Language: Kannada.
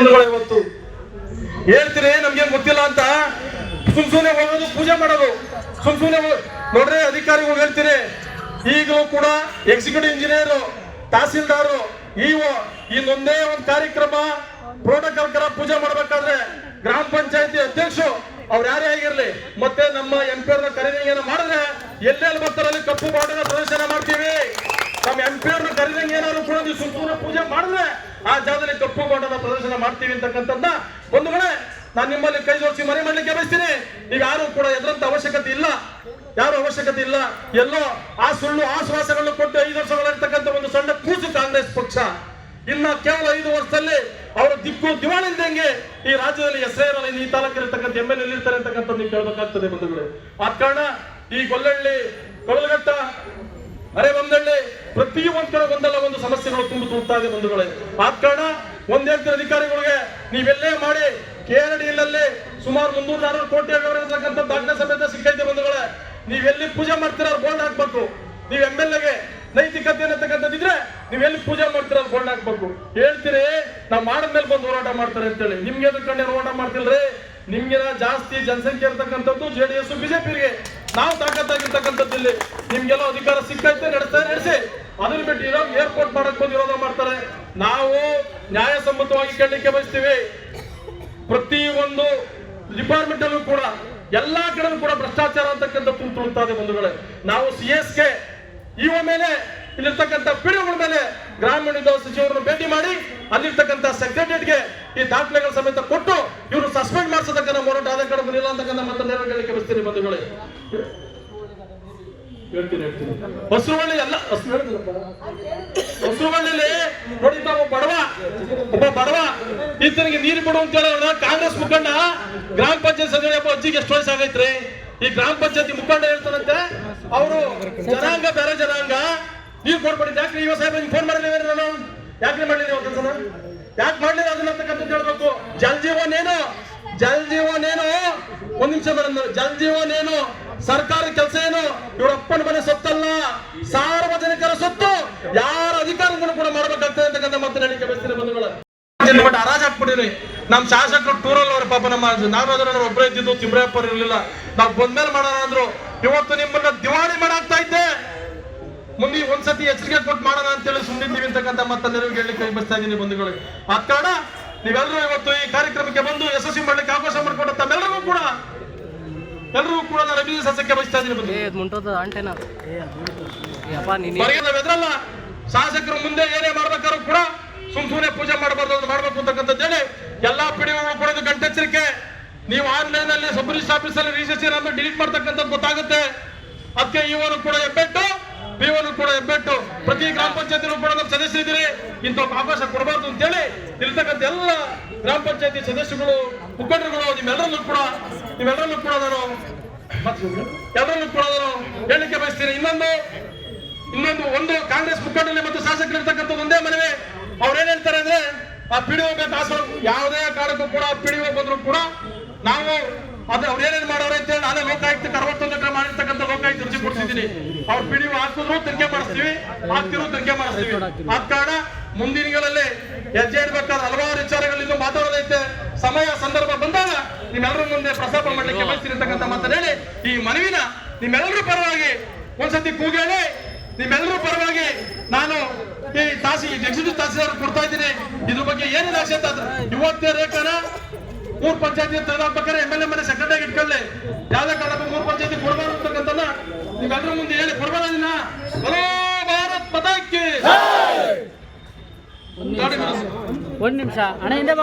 ಬಂಧುಗಳು ಇವತ್ತು. ಹೇಳ್ತೀರಿ ನಮ್ಗೆ ಗೊತ್ತಿಲ್ಲ ಅಂತ? ಸುಮ್ ಸುಮ್ನೆ ಹೋಗೋದು, ಪೂಜೆ ಮಾಡೋದು. ಸುಮ್ ಸುಮ್ನೆ ನೋಡ್ರಿ, ಅಧಿಕಾರಿಗಳು ಹೇಳ್ತೀರಿ. ಈಗಲೂ ಕೂಡ ಎಕ್ಸಿಕ್ಯೂಟಿವ್ ಇಂಜಿನಿಯರ್ ತಹಸೀಲ್ದಾರು ಇಒ ಇನ್ನೊಂದೇ ಒಂದು ಕಾರ್ಯಕ್ರಮ ಪ್ರೋಟೋಕಾಲ್ ಕರ ಪೂಜೆ ಮಾಡ್ಬೇಕಾದ್ರೆ ಗ್ರಾಮ ಪಂಚಾಯತಿ ಅಧ್ಯಕ್ಷರು, ಅವ್ರು ಯಾರೇ ಆಗಿರ್ಲಿ, ಮತ್ತೆ ನಮ್ಮ ಎಂ ಪಿ ಅವ್ರನ್ನ ಕರೆದಂಗೆ ಮಾಡಿದ್ರೆ ಎಲ್ಲೆಲ್ಲಿ ಬರ್ತಾರಲ್ಲಿ ಕಪ್ಪು ಬಾಟನ ಪ್ರದರ್ಶನ ಮಾಡ್ತೀವಿ. ನಮ್ಮ ಎಂ ಪಿ ಅವ್ರನ್ನ ಕೂಡ ನೀವು ಸುಮ್ಮನೆ ಪೂಜೆ ಮಾಡಿದ್ರೆ ಆ ಜಾಗದಲ್ಲಿ ಕಪ್ಪು ಬಾಟನ ಪ್ರದರ್ಶನ ಮಾಡ್ತೀವಿ ಅಂತಕ್ಕಂಥದ್ದ ಒಂದು ಕಡೆ ನಾನು ನಿಮ್ಮಲ್ಲಿ ಕೈ ಜೋಡಿಸಿ ಮನೆ ಮಾಡ್ಲಿಕ್ಕೆ ಬಯಸ್ತೀನಿ. ಈಗ ಯಾರು ಕೂಡ ಎದುರಂತ ಅವಶ್ಯಕತೆ ಇಲ್ಲ. ಯಾರು ಅವಶ್ಯಕತೆ ಇಲ್ಲ? ಎಲ್ಲೋ ಆ ಸುಳ್ಳು ಆಶ್ವಾಸಗಳನ್ನು ಕೊಟ್ಟು ಐದು ವರ್ಷಗಳಿರ್ತಕ್ಕಂಥ ಒಂದು ಸಣ್ಣ ಕೂಸು ಕಾಂಗ್ರೆಸ್ ಪಕ್ಷ. ಇನ್ನ ಕೇವಲ ಐದು ವರ್ಷದಲ್ಲಿ ಅವರ ದಿಕ್ಕು ದಿವಾಳಿ ಇದ್ದಂಗೆ ಈ ರಾಜ್ಯದಲ್ಲಿ ಇನ್ನು ಈ ತಾಲೂಕಿರ್ತಕ್ಕಂಥ ಎಂ ಎಲ್ ಇರ್ತಾರೆ ಅಂತಕ್ಕಂಥ ನೀವು ಕೇಳಬೇಕಾಗ್ತದೆ ಬಂಧುಗಳು. ಆ ಕಾರಣ ಈ ಗೊಲ್ಲಹಳ್ಳಿ ಕೊಳಲಘಟ್ಟ ಅರೆ ಒಂದಳ್ಳಿ ಪ್ರತಿ ಒಂದ್ ಕಡೆ ಒಂದಲ್ಲ, ಒಂದು ಸಮಸ್ಯೆಗಳು ತುಂಬ ತುಂಬುತ್ತಾ ಇದೆ ಬಂಧುಗಳೇ ಆದ ಕಾರಣ ಒಂದೇ ಅಧಿಕಾರಿಗಳಿಗೆ ನೀವೆಲ್ಲೇ ಮಾಡಿ ಕೇರಳಿಯಲ್ಲಿ ಸುಮಾರು ಮುನ್ನೂರ ನಾನೂರು ಕೋಟಿ ಇರ್ತಕ್ಕಂಥ ದಾಖಲೆ ಸಮೇತ ಸಿಕ್ಕೈತೆ ಬಂಧುಗಳೇ ನೀವೆಲ್ಲಿ ಪೂಜೆ ಮಾಡ್ತೀರ ಬೋಲ್ಡ್ ಹಾಕ್ಬೇಕು. ನೀವು ಎಂ ಎಲ್ ಎಗೆ ನೈತಿಕತೆ ಅನ್ನತಕ್ಕಂಥದ್ದಿದ್ರೆ ನೀವೆಲ್ಲಿ ಪೂಜೆ ಮಾಡ್ತೀರ ಬೋಲ್ಡ್ ಹಾಕ್ಬೇಕು. ಹೇಳ್ತೀರಿ, ನಾವ್ ಮಾಡಿದ್ಮೇಲೆ ಬಂದು ಹೋರಾಟ ಮಾಡ್ತಾರೆ ಅಂತೇಳಿ. ನಿಮ್ಗೆ ಕಣ್ಣೆ ಹೋರಾಟ ಮಾಡ್ತಿಲ್ರಿ? ನಿಮ್ಗೆ ಜಾಸ್ತಿ ಜನಸಂಖ್ಯೆ ಇರ್ತಕ್ಕಂಥದ್ದು ಜೆಡಿಎಸ್ ಬಿಜೆಪಿಗೆ ನಾವು ತಾಕತ್ತಾಗಿರ್ತಕ್ಕಂಥದ್ದು ಇಲ್ಲಿ ನಿಮ್ಗೆಲ್ಲ ಅಧಿಕಾರ ಸಿಕ್ಕೈತೆ ನಡೆಸ್ತಾ ನಡೆಸಿ. ಅದನ್ನ ಬಿಟ್ಟು ಇರೋ ಏರ್ಪೋರ್ಟ್ ಮಾಡಕ್ ಬಂದು ವಿರೋಧ ಮಾಡ್ತಾರೆ. ನಾವು ನ್ಯಾಯಸಮ್ಮತವಾಗಿ ಕೇಳಲಿಕ್ಕೆ ಬಯಸ್ತೀವಿ. ಪ್ರತಿ ಒಂದು ಡಿಪಾರ್ಟ್ಮೆಂಟ್ ಅಲ್ಲೂ ಕೂಡ, ಎಲ್ಲಾ ಕಡೆ ಕೂಡ ಭ್ರಷ್ಟಾಚಾರ ಅಂತಕ್ಕಂಥ ಇದೆ ಬಂಧುಗಳೇ. ನಾವು ಸಿ ಎಸ್ ಕೆ ಇವ ಮೇಲೆ, ಇಲ್ಲಿರ್ತಕ್ಕಂಥ ಪಿಡಿಒಗಳ ಮೇಲೆ ಗ್ರಾಮೀಣ ಸಚಿವರನ್ನು ಭೇಟಿ ಮಾಡಿ, ಅಲ್ಲಿರ್ತಕ್ಕಂಥ ಸೆಕ್ರೆಟರಿಯೇಟ್ಗೆ ಈ ದಾಖಲೆಗಳ ಸಮೇತ ಕೊಟ್ಟು ಇವರು ಸಸ್ಪೆಂಡ್ ಮಾಡಿಸತಕ್ಕಂಥ ಹೋರಾಟ ಆದ ಕಡೆ ಬಂದಿಲ್ಲ ಅಂತಕ್ಕಂಥ ಮತ್ತೆ ನೆರವೇರಿಕೆ ಬಯಸ್ತೀನಿ ಬಂಧುಗಳೇ. ಹೇಳ್ತೀನಿ ಹೇಳ್ತೀನಿ. ಹೊಸರುವಳ್ಳಿ ಎಲ್ಲ. ಹೊಸರುವಳ್ಳಿಲಿ ನೋಡಿ ತಾವು ಬಡವ, ಒಬ್ಬ ಬಡವ, ಈತನಿಗೆ ನೀರು ಬಿಡು ಅಂತ ಹೇಳೋಣ. ಕಾಂಗ್ರೆಸ್ ಮುಖಂಡ, ಗ್ರಾಮ ಪಂಚಾಯತ್ ಸದಸ್ಯ ಅಜ್ಜಿಗೆ ಎಷ್ಟು ವಯಸ್ಸು ಆಗೈತ್ರಿ? ಈ ಗ್ರಾಮ ಪಂಚಾಯತಿ ಮುಖಂಡ ಹೇಳ್ತಾನಂತೆ, ಅವರು ಜನಾಂಗ ಬೇರೆ ಜನಾಂಗ. ನೀರು ಕೊಡ್ಬಿಡಿ, ಯಾಕ್ರಿ ಯುವ ಸಾಹೇಬ್ ಫೋನ್ ಮಾಡಿಲ್ಲ ನಾನು? ಯಾಕೆ ಮಾಡಲಿಲ್ಲ ಕೆಲಸನ? ಯಾಕೆ ಮಾಡಲಿಲ್ಲ ಅದನ್ನ ಅಂತಕ್ಕಂಥದ್ದು ಹೇಳ್ಬೇಕು. ಜಲ್ ಜೀವನ್ ಏನು? ಜಲ್ ಏನು ಜಲ ಏನು? ಸರ್ಕಾರಿ ಕೆಲಸ ಏನು? ಇವರಪ್ಪನ ಮನೆ ಸೊತ್ತಲ್ಲ. ಸಾರ್ವಜನಿಕರ ಸೊತ್ತು. ಯಾರ ಅಧಿಕಾರವನ್ನು ಕೂಡ ಮಾಡಬೇಕಾಗ್ತದೆ ಅಂತಕ್ಕಂಥ ಮತ್ತೆ ಹೇಳಿಕೆ ಬಯಸ್ತೀನಿ ಬಂಧುಗಳ. ಬಟ್ ಹರಾಜ್ ಹಾಕ್ಬಿಟ್ಟಿರಿ ನಮ್ ಶಾಸಕರು ಟೂರಲ್ಲಿ ಅವ್ರ ಪಾಪ ನಮ್ಮ ನಾಗರಾಜನವರು ಒಬ್ಬರೇ ಇದ್ದಿದ್ದು ತಿಮ್ರಪ್ಪ ಇರಲಿಲ್ಲ. ನಾವು ಬಂದ್ಮೇಲೆ ಮಾಡೋಣ ಅಂದ್ರು. ಇವತ್ತು ನಿಮ್ಮನ್ನ ದಿವಾಳಿ ಮಾಡಾಕ್ತಾ ಇದ್ದೆ. ಮುಂದೆ ಒಂದ್ಸತಿ ಎಚ್ಚರಿಕೆ ಕೊಟ್ಟು ಮಾಡೋಣ ಅಂತೇಳಿ ಸುಮ್ಮನಿದ್ದೀವಿ ಅಂತಕ್ಕಂಥ ಮತ್ತೆ ನೆರವಿಗೆ ಹೇಳಲಿಕ್ಕೆ ಬಯಸ್ತಾ ಇದ್ದೀನಿ ಬಂಧುಗಳು. ಆದ ಕಾರಣ ನೀವೆಲ್ಲರೂ ಇವತ್ತು ಈ ಕಾರ್ಯಕ್ರಮಕ್ಕೆ ಬಂದು ಯಶಸ್ವಿ ಮಾಡ್ಲಿಕ್ಕೆ ಅವಕಾಶ ಮಾಡಿಕೊಟ್ಟ ತಮ್ಮೆಲ್ಲರಿಗೂ ಕೂಡ ಎಲ್ಲರಿಗೂ ಕೂಡ ನಾನು ಸಸ್ಯಕ್ಕೆ ಬಯಸ್ತಾ ಇದ್ದೀನಿ ಮುಂಟೋದ ಎದ್ರಲ್ಲ ಶಾಸಕರು ಮುಂದೆ ಏನೇ ಮಾಡ್ಬೇಕಾದ್ರು ಕೂಡ ಸುಮ್ ಸುಮ್ಮನೆ ಪೂಜೆ ಮಾಡಬಾರ್ದು ಅಂತ ಮಾಡ್ಬೇಕು ಅಂತಕ್ಕಂಥದ್ದು ಹೇಳಿ ಎಲ್ಲಾ ಪಿಡಿಒಗಳು ಕೂಡ ಗಂಟೆ ಗಂಟೆಚ್ಚರಿಕೆ. ನೀವು ಆನ್ಲೈನ್ ಅಲ್ಲಿ ಸಬ್ ರಿಜಿಸ್ಟರ್ ಆಫೀಸ್ ಅಲ್ಲಿ ರಿಜಿಸ್ಟ್ರೇಷನ್ ಅನ್ನು ಡಿಲೀಟ್ ಮಾಡ್ತಕ್ಕಂಥದ್ದು ಗೊತ್ತಾಗುತ್ತೆ. ಅದಕ್ಕೆ ಇವರು ಕೂಡ ಹೆಬ್ಬೆಟ್ಟು ಪಿಒನು ಕೂಡ ಹೆಬ್ಬೆಟ್ಟು ಪ್ರತಿ ಗ್ರಾಮ ಪಂಚಾಯತಿ ಕೂಡ ನಮ್ಮ ಸದಸ್ಯರಿದ್ದೀರಿ. ಇಂಥ ಅವಕಾಶ ಕೊಡಬಾರ್ದು ಅಂತೇಳಿ ಇರ್ತಕ್ಕಂಥ ಎಲ್ಲ ಗ್ರಾಮ ಪಂಚಾಯತಿ ಸದಸ್ಯರುಗಳು, ಮುಖಂಡರುಗಳು, ನಿಮ್ಮೆಲ್ಲರಲ್ಲೂ ಕೂಡ ನಿಮ್ಮೆಲ್ಲರಲ್ಲೂ ಕೂಡ ನಾನು ಎಲ್ಲರಲ್ಲೂ ಕೂಡ ನಾನು ಹೇಳಲಿಕ್ಕೆ ಬಯಸ್ತೀನಿ. ಇನ್ನೊಂದು ಇನ್ನೊಂದು ಒಂದು ಕಾಂಗ್ರೆಸ್ ಮುಖಂಡರಲ್ಲಿ ಮತ್ತು ಶಾಸಕರು ಇರ್ತಕ್ಕಂಥದ್ದು ಒಂದೇ ಮನವಿ. ಅವ್ರು ಏನ್ ಹೇಳ್ತಾರೆ ಅಂದ್ರೆ, ಆ ಪಿಡಿಒ ಬೇಕು ಆಸರು ಯಾವುದೇ ಕಾರಣಕ್ಕೂ ಕೂಡ ಪಿಡಿಒ ಬಂದ್ರು ಕೂಡ ನಾವು ಅದು ಅವ್ರು ಏನೇನ್ ಮಾಡೋರು ಅಂತ ಹೇಳಿ ನಾನೇ ಲೋಕಾಯುಕ್ತಕ್ಕೆ ಅರವತ್ತೊಂದು ಎಕರೆ ಮಾಡಿರ್ತಕ್ಕಂಥ ಲೋಕಾಯುಕ್ತ ಅರ್ಜಿ ಕೊಡ್ತಿದ್ದೀನಿ. ಅವ್ರ ಪಿಡಿಒ ಹಾಕಿದ್ರು, ತನಿಖೆ ಮಾಡಿಸ್ತೀವಿ. ಹಾಕ್ತಿರೋ ತನಿಖೆ ಮಾಡಿಸ್ತೀವಿ. ಆದ ಕಾರಣ ಮುಂದಿನ ದಿನಗಳಲ್ಲಿ ಹೆಜ್ಜೆ ಇಡಬೇಕಾದ ಹಲವಾರು ವಿಚಾರಗಳಿಂದ ಮಾತಾಡೋದೈತೆ. ಸಮಯ, ಸಂದರ್ಭ ಬಂದಾಗ ನಿಮ್ಮೆಲ್ಲರ ಮುಂದೆ ಪ್ರಸ್ತಾಪ ಮಾಡಲಿಕ್ಕೆ ಬಯಸಿರತಕ್ಕಂಥ ಮಾತನ್ನ ಹೇಳಿ, ಈ ಮನವಿನ ನಿಮ್ಮೆಲ್ಲರೂ ಪರವಾಗಿ ಒಂದ್ಸತಿ ಕೂಗೇಳಿ ನಿಮ್ಮೆಲ್ಲರೂ ಪರವಾಗಿ ನಾನು ಈ ತಾಸಿ ಎಕ್ಸಿಕ್ಯೂಟಿವ್ ತಹಸೀಲ್ದಾರ್ ಕೊಡ್ತಾ ಇದ್ದೀನಿ. ಇದ್ರ ಬಗ್ಗೆ ಏನಿದೆ ಆಕ್ಷೇಪ ಅಂತ ಇವತ್ತೇ ರೇಖನ ಮೂರ್ ಪಂಚಾಯತಿ ತೆಗೆದಾಕ್ಬೇಕಾದ್ರೆ ಎಂ ಎಲ್ ಎ ಮನೆ ಸೆಕ್ರೆಟರಿ ಇಟ್ಕೊಳ್ಳಿ. ಯಾವ್ದೇ ಕಾರಣಕ್ಕೂ ಮೂರ್ ಪಂಚಾಯತಿ ಕೊಡಬಾರ್ದು ಅಂತಕ್ಕಂಥ ನೀವೆಲ್ಲರ ಮುಂದೆ ಹೇಳಿ ಕೊಡಬಾರ ದಿನ ஒரு நிமிஷம். அண்ணா இந்த